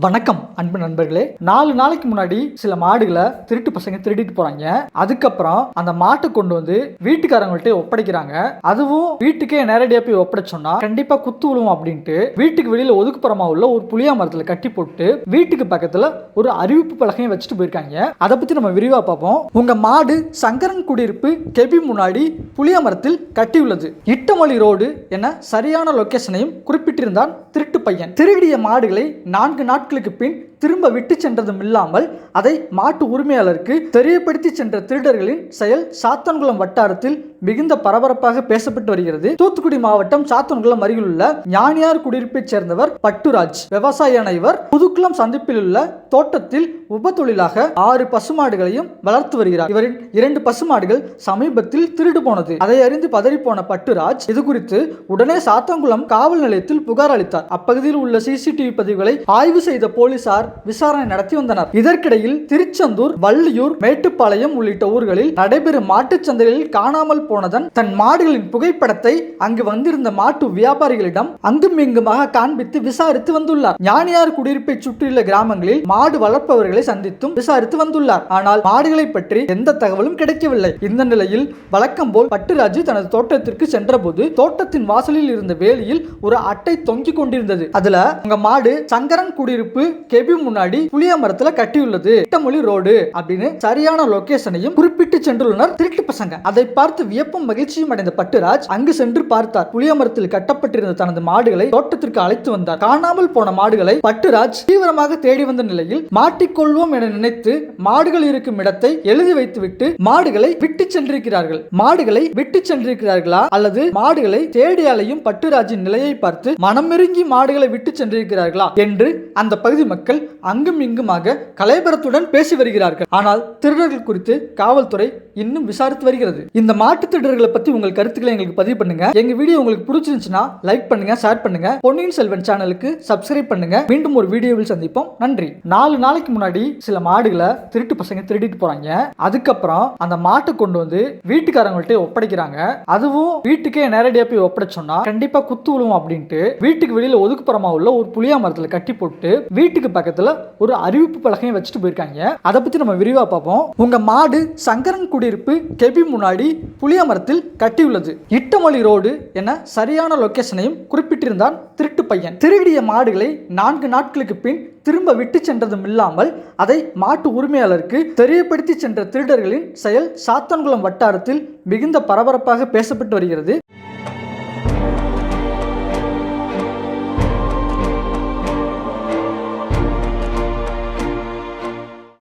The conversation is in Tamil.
வணக்கம் அன்பு நண்பர்களே. நாலு நாளைக்கு முன்னாடி சில மாடுகளை திருட்டு பசங்க திருடிட்டு போறாங்க. அதுக்கப்புறம் அந்த மாட்டை கொண்டு வந்து வீட்டுக்காரங்கள்ட்ட ஒப்படைக்கிறாங்க. அதுவும் வீட்டுக்கே நேரடியா போய் ஒப்படைச்சோம்னா கண்டிப்பா குத்து விழுவும் அப்படின்ட்டு வீட்டுக்கு வெளியில ஒதுக்குப்புறமா உள்ள ஒரு புளியா மரத்துல கட்டி போட்டு வீட்டுக்கு பக்கத்துல ஒரு அறிவிப்பு பலகையும் வச்சுட்டு போயிருக்காங்க. அதை பத்தி நம்ம விரிவா பார்ப்போம். உங்க மாடு சங்கரன் குடியிருப்பு கெபி முன்னாடி புளிய மரத்தில் கட்டியுள்ளது இட்டமொழி ரோடு என சரியான லொகேஷனையும் குறிப்பிட்டிருந்தான் திருட்டு பையன். திருடிய மாடுகளை நான்கு நாட்களுக்கு பின் திரும்ப விட்டு சென்றதும் இல்லாமல் அதை மாட்டு உரிமையாளருக்கு தெரியப்படுத்தி சென்ற திருடர்களின் செயல் சாத்தன்குளம் வட்டாரத்தில் மிகுந்த பரபரப்பாக பேசப்பட்டு வருகிறது. தூத்துக்குடி மாவட்டம் சாத்தன்குளம் அருகில் உள்ள ஞானியார் குடியிருப்பைச் சேர்ந்தவர் பட்டுராஜ். விவசாயியான இவர் புதுக்குளம் சந்திப்பில் உள்ள தோட்டத்தில் உப தொழிலாக ஆறு பசுமாடுகளையும் வளர்த்து வருகிறார். இவரின் இரண்டு பசுமாடுகள் சமீபத்தில் திருடு போனது. அதை அறிந்து பதறிப்போன பட்டுராஜ் இது குறித்து உடனே சாத்தன்குளம் காவல் நிலையத்தில் புகார் அளித்தார். அப்பகுதியில் உள்ள சிசிடிவி பதிவுகளை ஆய்வு செய்த செய்த போலீசார் விசாரணை நடத்தி வந்தனர். இதற்கிடையில் திருச்செந்தூர் வள்ளியூர் மேட்டுப்பாளையம் உள்ளிட்ட ஊர்களில் நடைபெறும் மாட்டுச் சந்தைகளில் காணாமல் போனதன் தன் மாடுகளின் புகைப்படத்தை அங்கு வந்திருந்த மாட்டு வியாபாரிகளிடம் அங்கும் இங்குமாக காண்பித்து விசாரித்து வந்துள்ளார். ஞானியார் குடியிருப்பை சுற்றியுள்ள கிராமங்களில் மாடு வளர்ப்பவர்களை சந்தித்தும் விசாரித்து வந்துள்ளார். ஆனால் மாடுகளை பற்றி எந்த தகவலும் கிடைக்கவில்லை. இந்த நிலையில் வழக்கம் போல் பட்டுராஜு தனது தோட்டத்திற்கு சென்றபோது தோட்டத்தின் வாசலில் இருந்த வேலியில் ஒரு அட்டை தொங்கிக் கொண்டிருந்தது. அதுல உங்க மாடு சங்கரன் குடியிருப்பு கெபி முன்னாடி புளிய மரத்துல கட்டியுள்ளது. திட்டமொழி ரோடு அப்படின்னு சரியான லொகேஷனையும் குறிப்பிட்டு சென்றுள்ளனர் திருட்டு பசங்க. அதை பார்த்து வியப்பும் மகிழ்ச்சியும் அடைந்த பட்டுராஜ் அங்கு சென்று பார்த்தார். புளிய மரத்தில் கட்டப்பட்டிருந்த தனது மாடுகளை தோட்டத்திற்கு அழைத்து வந்தார். காணாமல் போன மாடுகளை பட்டுராஜ் தீவிரமாக தேடி வந்த நிலையில் மாட்டிக்கொள்வோம் என நினைத்து மாடுகள் இருக்கும் இடத்தை எழுதி வைத்துவிட்டு மாடுகளை விட்டு சென்றிருக்கிறார்கள். மாடுகளை விட்டு சென்றிருக்கிறார்களா? அல்லது மாடுகளை தேடி அலையும் பட்டுராஜின் நிலையை பார்த்து மனமிருங்கி மாடுகளை விட்டு சென்றிருக்கிறார்களா? என்று அந்த அந்த பகுதி மக்கள் அங்கும் இங்குமாக கலைபரத்துடன் பேசி வருகிறார்கள். ஆனால் திருடர்கள் குறித்து காவல்துறை இன்னும் விசாரித்து வருகிறது. இந்த மாட்டு திருடர்களை பத்தி உங்கள் கருத்துக்களை எங்களுக்கு பதிவு பண்ணுங்க. எங்க வீடியோ உங்களுக்கு பிடிச்சிருந்துச்சுன்னா லைக் பண்ணுங்க ஷேர் பண்ணுங்க. பொன்னியின் செல்வன் சேனலுக்கு சப்ஸ்கிரைப் பண்ணுங்க. மீண்டும் ஒரு வீடியோவில் சந்திப்போம். நன்றி. நாலு நாளைக்கு முன்னாடி சில மாடுகளை திருட்டு பசங்க திருடிட்டு போறாங்க. அதுக்கப்புறம் அந்த மாட்டை கொண்டு வந்து வீட்டுக்காரங்கள்ட்ட ஒப்படைக்கிறாங்க. அதுவும் வீட்டுக்கே நேரடியா போய் ஒப்படைச்சோம்னா கண்டிப்பா குத்து விழுவும் அப்படின்ட்டு வீட்டுக்கு வெளியில ஒதுக்குப்புறமா உள்ள ஒரு புளியா மரத்துல கட்டி போட்டு வீட்டுக்கு பக்கத்துல ஒரு அறிவிப்பு பலகையும் வச்சுட்டு போயிருக்காங்க. அதை பத்தி நம்ம விரிவா பார்ப்போம். உங்க மாடு சங்கரன் குடியிருப்பு கெபி முன்னாடி புளிய மரத்தில் கட்டியுள்ளது. இட்டமொழி ரோடு என சரியான லொகேஷனையும் குறிப்பிட்டிருந்தான் திருட்டு பையன். திருடிய மாடுகளை நான்கு நாட்களுக்கு பின் திரும்ப விட்டு சென்றதும் இல்லாமல் அதை மாட்டு உரிமையாளருக்கு தெரியப்படுத்தி சென்ற திருடர்களின் செயல் சாத்தன்குளம் வட்டாரத்தில் மிகுந்த பரபரப்பாக பேசப்பட்டு வருகிறது.